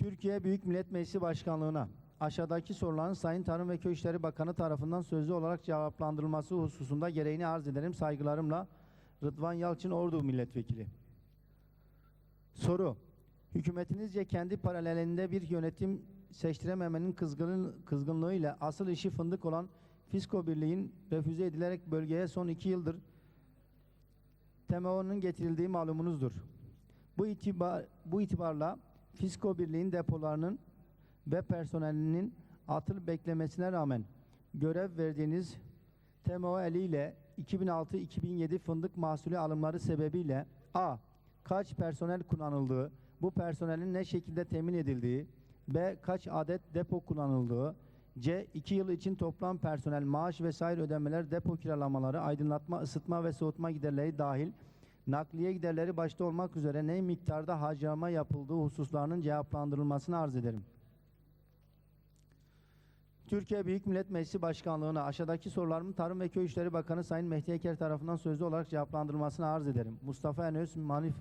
Türkiye Büyük Millet Meclisi Başkanlığına aşağıdaki soruların Sayın Tarım ve Köy İşleri Bakanı tarafından sözlü olarak cevaplandırılması hususunda gereğini arz ederim. Saygılarımla Rıdvan Yalçın Ordu Milletvekili. Soru. Hükümetinizce kendi paralelinde bir yönetim seçtirememenin kızgın, kızgınlığı ile asıl işi fındık olan Fisko Birliği'nin refüze edilerek bölgeye son iki yıldır TMO'nun getirildiği malumunuzdur. Bu itibar bu itibarla Fisko Birliği'nin depolarının ve personelinin atıl beklemesine rağmen görev verdiğiniz TMO eliyle 2006-2007 fındık mahsulü alımları sebebiyle A. Kaç personel kullanıldığı, bu personelin ne şekilde temin edildiği, B. Kaç adet depo kullanıldığı, C. 2 yıl için toplam personel, maaş vesaire ödemeler, depo kiralamaları, aydınlatma, ısıtma ve soğutma giderleri dahil nakliye giderleri başta olmak üzere ne miktarda harcama yapıldığı hususlarının cevaplandırılmasını arz ederim. Türkiye Büyük Millet Meclisi Başkanlığı'na aşağıdaki sorularımın Tarım ve Köy İşleri Bakanı Sayın Mehdi Eker tarafından sözlü olarak cevaplandırılmasını arz ederim. Mustafa Enöz, Manif,